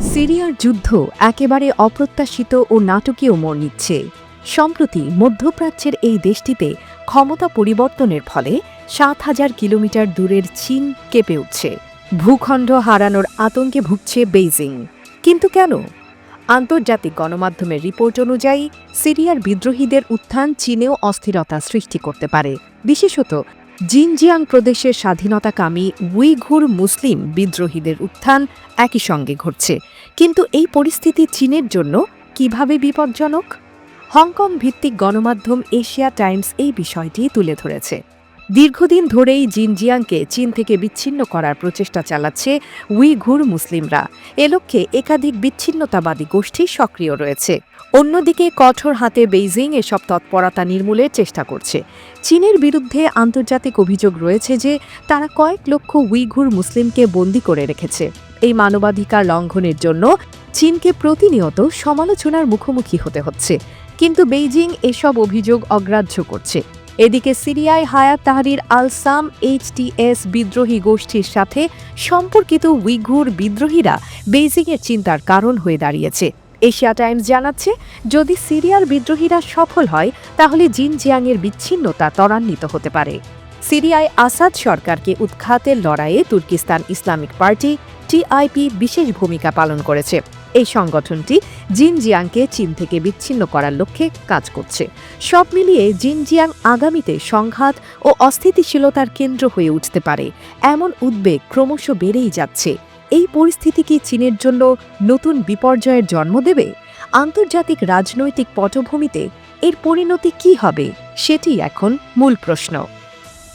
সিরিয়ার যুদ্ধ একেবারে অপ্রত্যাশিত ও নাটকীয় মোড় নিচ্ছে। সম্প্রতি মধ্যপ্রাচ্যের এই দেশটিতে ক্ষমতা পরিবর্তনের ফলে সাত হাজার কিলোমিটার দূরের চীন কেঁপে উঠছে। ভূখণ্ড হারানোর আতঙ্কে ভুগছে বেইজিং। কিন্তু কেন? আন্তর্জাতিক গণমাধ্যমের রিপোর্ট অনুযায়ী, সিরিয়ার বিদ্রোহীদের উত্থান চীনেও অস্থিরতা সৃষ্টি করতে পারে। বিশেষত জিনজিয়াং প্রদেশের স্বাধীনতাকামী উইঘুর মুসলিম বিদ্রোহীদের উত্থান একই সঙ্গে ঘটছে। কিন্তু এই পরিস্থিতি চীনের জন্য কীভাবে বিপজ্জনক? হংকং ভিত্তিক গণমাধ্যম এশিয়া টাইমস এই বিষয়টি তুলে ধরেছে। দীর্ঘদিন ধরেই জিনজিয়াংকে চীন থেকে বিচ্ছিন্ন করার প্রচেষ্টা চালাচ্ছে উইঘুর মুসলিমরা। এ লক্ষ্যে একাধিক বিচ্ছিন্নতাবাদী গোষ্ঠী সক্রিয় রয়েছে। অন্যদিকে কঠোর হাতে বেইজিং এসব তৎপরতা নির্মূলের চেষ্টা করছে। চীনের বিরুদ্ধে আন্তর্জাতিক অভিযোগ রয়েছে যে তারা কয়েক লক্ষ উইঘুর মুসলিমকে বন্দি করে রেখেছে। এই মানবাধিকার লঙ্ঘনের জন্য চীনকে প্রতিনিয়ত সমালোচনার মুখোমুখি হতে হচ্ছে। কিন্তু বেইজিং এসব অভিযোগ অগ্রাহ্য করছে। এদিকে সিরিয়ায় হায়াত তাহরির আলসাম এইচটিএস বিদ্রোহী গোষ্ঠীর সাথে সম্পর্কিত উইঘুর বিদ্রোহীরা বেইজিংয়ের চিন্তার কারণ হয়ে দাঁড়িয়েছে। এশিয়া টাইমস জানাচ্ছে, যদি সিরিয়ার বিদ্রোহীরা সফল হয়, তাহলে জিনজিয়াংয়ের বিচ্ছিন্নতা ত্বরান্বিত হতে পারে। সিরিয়ায় আসাদ সরকারকে উৎখাতের লড়াইয়ে তুর্কিস্তান ইসলামিক পার্টি টিআইপি বিশেষ ভূমিকা পালন করেছে। এই সংগঠনটি জিনজিয়াংকে চীন থেকে বিচ্ছিন্ন করার লক্ষ্যে কাজ করছে। সব মিলিয়ে জিনজিয়াং আগামীতে সংঘাত ও অস্থিতিশীলতার কেন্দ্র হয়ে উঠতে পারে। এমন উদ্বেগ ক্রমশ বেড়েই যাচ্ছে। এই পরিস্থিতি কি চীনের জন্য নতুন বিপর্যয়ের জন্ম দেবে? আন্তর্জাতিক রাজনৈতিক পটভূমিতে এর পরিণতি কি হবে? সেটি এখন মূল প্রশ্ন।